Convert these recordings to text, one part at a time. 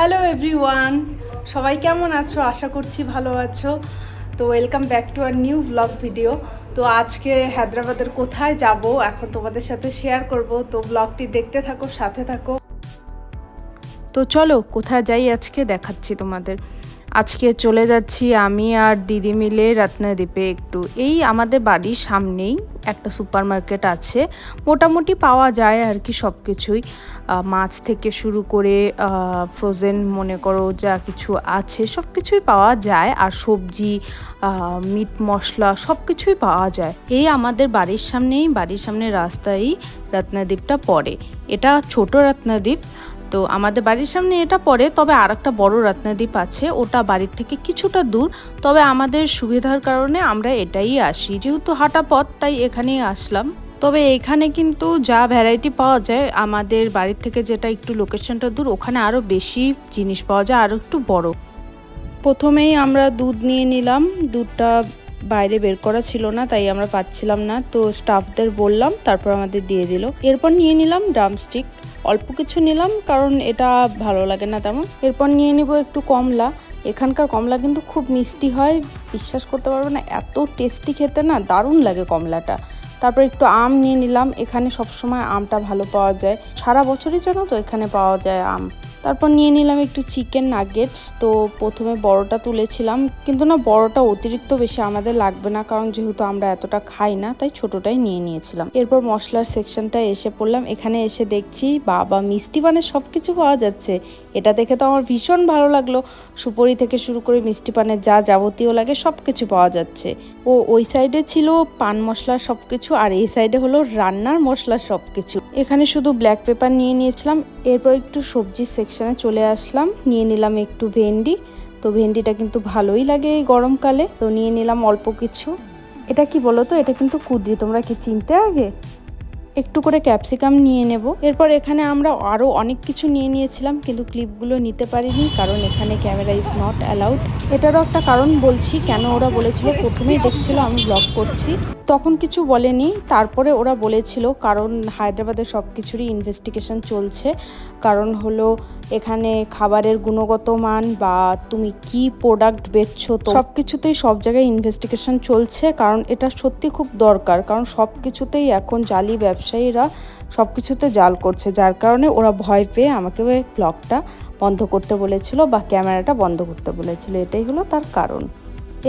Hello everyone, সবাই কেমন আছো? আশা করছি ভালো আছো। তো welcome back to our new blog video. তো আজকে হায়দ্রাবাদের কোথায় যাব এখন তোমাদের সাথে শেয়ার করব। তো ব্লগটি দেখতে থাকো, সাথে থাকো। তো চলো, কোথায় যাই আজকে দেখাচ্ছি তোমাদের। আজকে চলে যাচ্ছি আমি আর দিদি মিলে রত্নদ্বীপে একটু। এই আমাদের বাড়ির সামনেই একটা সুপার মার্কেট আছে। মোটামুটি পাওয়া যায় আর কি সব কিছুই মাছ থেকে শুরু করে ফ্রোজেন মনে করো যা কিছু আছে সব কিছুই পাওয়া যায়। আর সবজি মিট মশলা সব কিছুই পাওয়া যায়। এই আমাদের বাড়ির সামনেই, বাড়ির সামনে রাস্তায় রত্নদ্বীপটা পড়ে। এটা ছোট রত্নদ্বীপ। তো আমাদের বাড়ির সামনে এটা পড়ে, তবে আর একটা বড় রত্নদ্বীপ আছে, ওটা বাড়ির থেকে কিছুটা দূর। তবে আমাদের সুবিধার কারণে আমরা এটাই আসি। যেহেতু হাঁটা পথ, তাই এখানেই আসলাম। তবে এখানে কিন্তু যা ভ্যারাইটি পাওয়া যায়, আমাদের বাড়ির থেকে যেটা একটু লোকেশনটা দূর, ওখানে আরও বেশি জিনিস পাওয়া যায় আরও একটু বড়। প্রথমেই আমরা দুধ নিয়ে নিলাম। দুধটা বাইরে বের করা ছিল না, তাই আমরা পাচ্ছিলাম না। তো স্টাফদের বললাম, তারপর আমাদের দিয়ে দিল। এরপর নিয়ে নিলাম ড্রামস্টিক অল্প কিছু নিলাম, কারণ এটা ভালো লাগে না তেমন। এরপর নিয়ে নিব একটু কমলা। এখানকার কমলা কিন্তু খুব মিষ্টি হয়। বিশ্বাস করতে পারবে না, এত টেস্টি খেতে না, দারুণ লাগে কমলাটা। তারপর একটু আম নিয়ে নিলাম। এখানে সবসময় আমটা ভালো পাওয়া যায়। সারা বছরই জানো তো এখানে পাওয়া যায় আম। তারপর নিয়ে নিলাম একটু চিকেন নাগেটস তো প্রথমে বড়টা তুলেছিলাম। কিন্তু না, বড়টা অতিরিক্ত বেশি আমাদের লাগবে না, কারণ যেহেতু আমরা এতটা খাই না, তাই ছোটটাই নিয়ে নিয়েছিলাম। এরপর মশলার সেকশনটা এসে পড়লাম। এখানে এসে দেখছি, বাবা মিষ্টি পানের সব কিছু পাওয়া যাচ্ছে। এটা দেখে তো আমার ভীষণ ভালো লাগল। সুপরি থেকে শুরু করে মিষ্টি পানের যা যাবতীয় লাগে সব কিছু পাওয়া যাচ্ছে। ও, ওই সাইডে ছিল পান মশলা সব কিছু আর এই সাইডে হলো রান্নার মশলা সব কিছু এখানে শুধু ব্ল্যাক পেপার নিয়ে নিয়েছিলাম। এরপর একটু সবজির সেকশনে চলে আসলাম। নিয়ে নিলাম একটু ভেন্ডি। তো ভেন্ডিটা কিন্তু ভালোই লাগে এই গরমকালে। তো নিয়ে নিলাম অল্প কিছু। এটা কি বলো তো এটা কিন্তু কুদ্রি। তোমরা কি চিনতে আগে? একটু করে ক্যাপসিকাম নিয়ে নেব। এরপর এখানে আমরা আরও অনেক কিছু নিয়ে নিয়েছিলাম, কিন্তু ক্লিপগুলো নিতে পারিনি, কারণ এখানে ক্যামেরা ইজ নট অ্যালাউড। এটারও একটা কারণ বলছি, কেন ওরা বলেছিল, প্রথমেই দেখছিল আমি ব্লগ করছি। তখন কিছু বলেনি। তারপরে ওরা বলেছিল কারণ হায়দ্রাবাদে সব কিছুরই ইনভেস্টিগেশন চলছে। কারণ হলো এখানে খাবারের গুণগত মান বা তুমি কি প্রোডাক্ট বেচছো তো সব কিছুতেই সব জায়গায় ইনভেস্টিগেশন চলছে। কারণ এটা সত্যি খুব দরকার। কারণ সব কিছুতেই এখন জালি ব্যবসায়ীরা সব কিছুতে জাল করছে। যার কারণে ওরা ভয় পেয়ে আমাকে ওই ব্লগটা বন্ধ করতে বলেছিল বা ক্যামেরাটা বন্ধ করতে বলেছিল। এটাই হলো তার কারণ।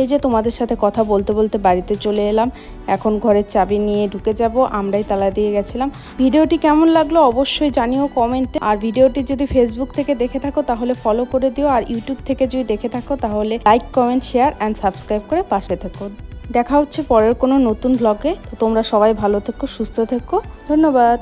এই যে তোমাদের সাথে কথা বলতে বলতে বাড়িতে চলে এলাম। এখন ঘরের চাবি নিয়ে ঢুকে যাব, আমরাই তালা দিয়ে গেছিলাম। ভিডিওটি কেমন লাগল অবশ্যই জানিও কমেন্টে। আর ভিডিওটি যদি ফেসবুক থেকে দেখে থাকো, তাহলে ফলো করে দিও। আর ইউটিউব থেকে যদি দেখে থাকো, তাহলে like comment share and subscribe করে পাশে থেকো। দেখা হচ্ছে পরের কোনো নতুন ব্লগে তো তোমরা সবাই ভালো থেকো, সুস্থ থেকো। ধন্যবাদ।